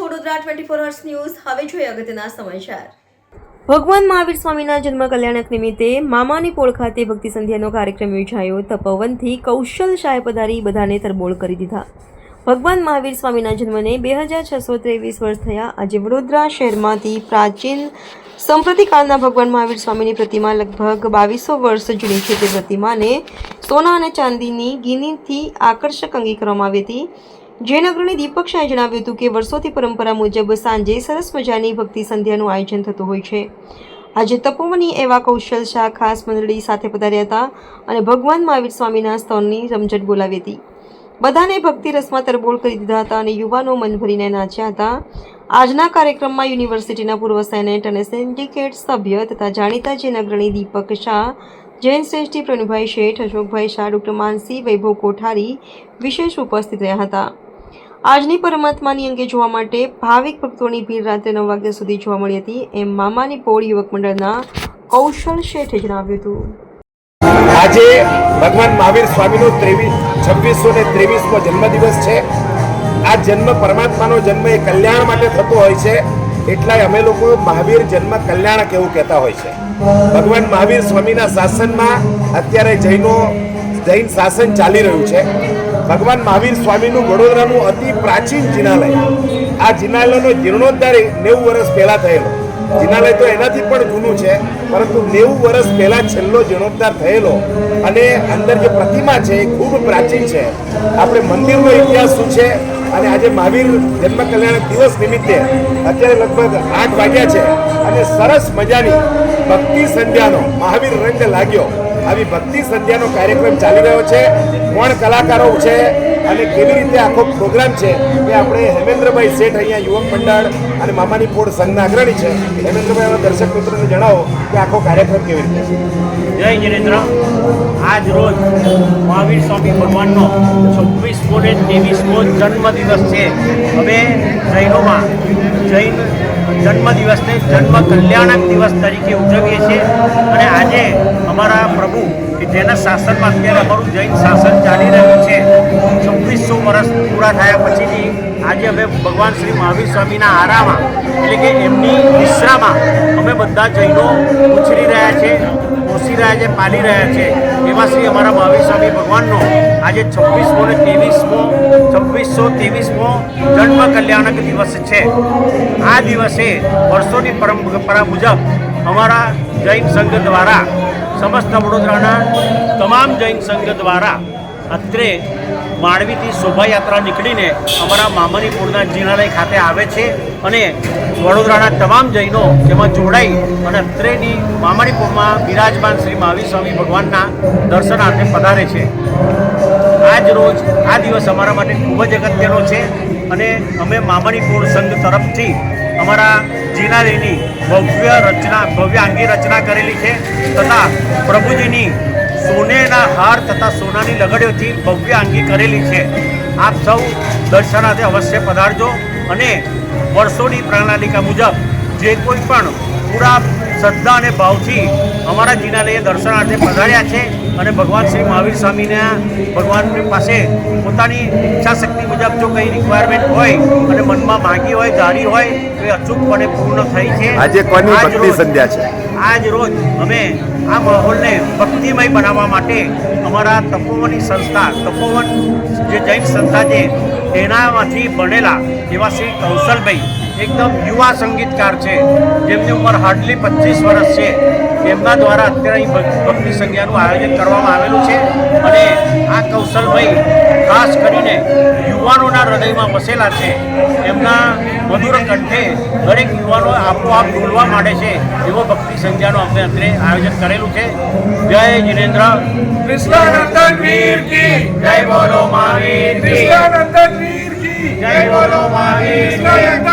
છો Vadodara four hours news હવે જોઈએ અગત્યના સમાચાર. ભગવાન મહાવીર સ્વામીના જન્મ કલ્યાણક નિમિત્તે મામાની પોળ ખાતે ભક્તિ સંધ્યાનો કાર્યક્રમ યોજાયો. તપોવનથી કૌશલ શાહે પધારી બધાને તરબોળ કરી દીધા. ભગવાન મહાવીર સ્વામીના જન્મને બે હજાર છસો ત્રેવીસ વર્ષ થયા. આજે વડોદરા શહેરમાંથી પ્રાચીન સંપ્રતિકાળના ભગવાન મહાવીર સ્વામીની પ્રતિમા લગભગ બાવીસો વર્ષ જૂની છે. તે પ્રતિમાને સોના અને ચાંદીની ગીનીથી આકર્ષક અંગી કરવામાં આવી હતી. જૈન અગ્રણી દીપક શાહે જણાવ્યું હતું કે વર્ષોથી પરંપરા મુજબ સાંજે સરસ મજાની ભક્તિ સંધ્યાનું આયોજન થતું હોય છે. આજે તપોવની એવા કૌશલ શાહ ખાસ મંડળી સાથે પધાર્યા હતા અને ભગવાન મહાવીર સ્વામીના સ્તવની રમઝટ બોલાવી હતી. બધાને ભક્તિ રસમાં તરબોળ કરી દીધા હતા અને યુવાનો મન ભરીને નાચ્યા હતા. આજના કાર્યક્રમમાં યુનિવર્સિટીના પૂર્વ સેનેટ અને સિન્ડિકેટ સભ્ય તથા જાણીતા જૈન અગ્રણી દીપક શાહ, જૈન શ્રેષ્ઠી પ્રવીણભાઈ શેઠ, અશોકભાઈ શાહ, ડૉક્ટર માનસી, વૈભવ કોઠારી વિશેષ ઉપસ્થિત રહ્યા હતા. આજની પરમાત્માની અંગે જોવા માટે ભાવિક ભક્તોની ભીડ રાત્રે નવ વાગ્યા સુધી જોવા મળી હતી. એમ મામાની પોળ યુવક મંડળના કૌશલ શેઠે જણાવ્યું હતું. આજે ભગવાન મહાવીર સ્વામીનો ત્રેવીસ છવ્વીસો ને ત્રેવીસમો જન્મદિવસ છે. આ જન્મ પરમાત્માનો જન્મ એ કલ્યાણ માટે થતો હોય છે. એટલાય અમે લોકો મહાવીર જન્મ કલ્યાણક એવું કહેતા હોય છે. ભગવાન મહાવીર સ્વામીના શાસનમાં અત્યારે જૈનો જૈન શાસન ચાલી રહ્યું છે. ભગવાન મહાવીર સ્વામીનું વડોદરાનું અતિ પ્રાચીન જિનાલય. આ જિનાલયનો જીર્ણોદ્ધાર નેવું વર્ષ પહેલાં થયેલો. જિનાલય તો એનાથી પણ જૂનું છે, પરંતુ નેવું વર્ષ પહેલાં છેલ્લો જીર્ણોદ્ધાર થયેલો અને અંદર જે પ્રતિમા છે એ ખૂબ પ્રાચીન છે. આપણે મંદિરનો ઇતિહાસ શું છે અને આજે મહાવીર જન્મ કલ્યાણ દિવસ નિમિત્તે અત્યારે લગભગ આઠ વાગ્યા છે અને સરસ મજાની ભક્તિ સંધ્યાનો મહાવીર રંગ લાગ્યો. આવી ભક્તિ સંધ્યાનો કાર્યક્રમ ચાલી રહ્યો છે. કોણ કલાકારો છે અને કેવી રીતે આખો પ્રોગ્રામ છે એ આપણે હેમેન્દ્રભાઈ શેઠ અહીંયા યુવક મંડળ અને મામાની પોળ સંઘના અગ્રણી છે. હેમેન્દ્રભાઈ હવે દર્શક મિત્રોને જણાવો કે આખો કાર્યક્રમ કેવી રીતે જય જિનેન્દ્ર આજ રોજ મહાવીર સ્વામી ભગવાનનો છવ્વીસ ફોરે ત્રેવીસમો જન્મદિવસ છે. હવે જૈનોમાં જૈન જન્મદિવસને જન્મ કલ્યાણક દિવસ તરીકે ઉજવીએ છીએ. અને આજે અમારા પ્રભુ કે જેના શાસનમાં અત્યારે અમારું જૈન શાસન ચાલી રહ્યું છે વર્ષ પૂરા થયા પછીની આજે અમે ભગવાન શ્રી મહાવીર સ્વામીના આરામાં, એટલે કે એમની નિશ્રામાં અમે બધા જૈનો ઉછરી રહ્યા છે પોષી રહ્યા છે, પાલી રહ્યા છે. એવા શ્રી અમારા મહાવીર સ્વામી ભગવાનનો આજે છવ્વીસમો ને ત્રેવીસમો છવ્વીસો ત્રેવીસમો જન્મ કલ્યાણક દિવસ છે. આ દિવસે વર્ષોની પરંપરા મુજબ અમારા જૈન સંઘ દ્વારા, સમસ્ત વડોદરાના તમામ જૈન સંઘ દ્વારા અત્રે માંડવીથી શોભાયાત્રા નીકળીને અમારા મામનીપુરના જીર્ણાલય ખાતે આવે છે અને વડોદરાના તમામ જૈનો તેમાં જોડાઈ અને અત્રેની મામાણીપુરમાં બિરાજમાન શ્રી મહાવીર સ્વામી ભગવાનના દર્શનાર્થે પધારે છે. આજ રોજ, આ દિવસ અમારા માટે ખૂબ જ અગત્યનો છે અને અમે મામણીપુર સંઘ તરફથી અમારા જીનાલયની ભવ્ય રચના, ભવ્ય અંગી રચના કરેલી છે તથા પ્રભુજીની સોનેના હાર તથા સોનાની લગડીઓથી ભવ્ય આંગી કરેલી છે. આપ સૌ દર્શનાર્થે અવશ્ય પધારજો અને વર્ષોની પ્રણાલિકા મુજબ જે કોઈ પણ પૂરા શ્રદ્ધા અને ભાવથી અમારા જિનાલયે દર્શનાર્થે પધાર્યા છે અને ભગવાન શ્રી મહાવીર સ્વામીના ભગવાનની પાસે પોતાની ઈચ્છા શક્તિ મુજબ જો કંઈ રિક્વાયરમેન્ટ હોય અને મનમાં માગી હોય ધારી હોય તો એ અચૂકપણે પૂર્ણ થઈ છે. આજે કોની ભક્તિ રોજ- સંધ્યા છે? આજ રોજ અમે આ માહોલને ભક્તિમય બનાવવા માટે અમારા તપોવનની સંસ્થા તપોવન જે જૈન સંસ્થા છે તેનામાંથી બનેલા એવા શ્રી કૌશલભાઈ એકદમ યુવા સંગીતકાર છે. જેમની ઉંમર હાર્ડલી પચીસ વર્ષ છે. એમના દ્વારા અત્યારે ભક્તિ સંજ્ઞાનું આયોજન કરવામાં આવેલું છે. અને આ કૌશલભાઈ ખાસ કરીને યુવાનોના હૃદયમાં વસેલા છે. એમના મધુર કંઠે દરેક યુવાનો આપોઆપ ડોલવા માંડે છે. એવો ભક્તિ સંજ્ઞાનું અમે અત્રે આયોજન કરેલું છે. જય જિનેન્દ્ર. વિશ્વાનંદન વીર કી જય બોલો મારી. జై బోలో మానేశ్వర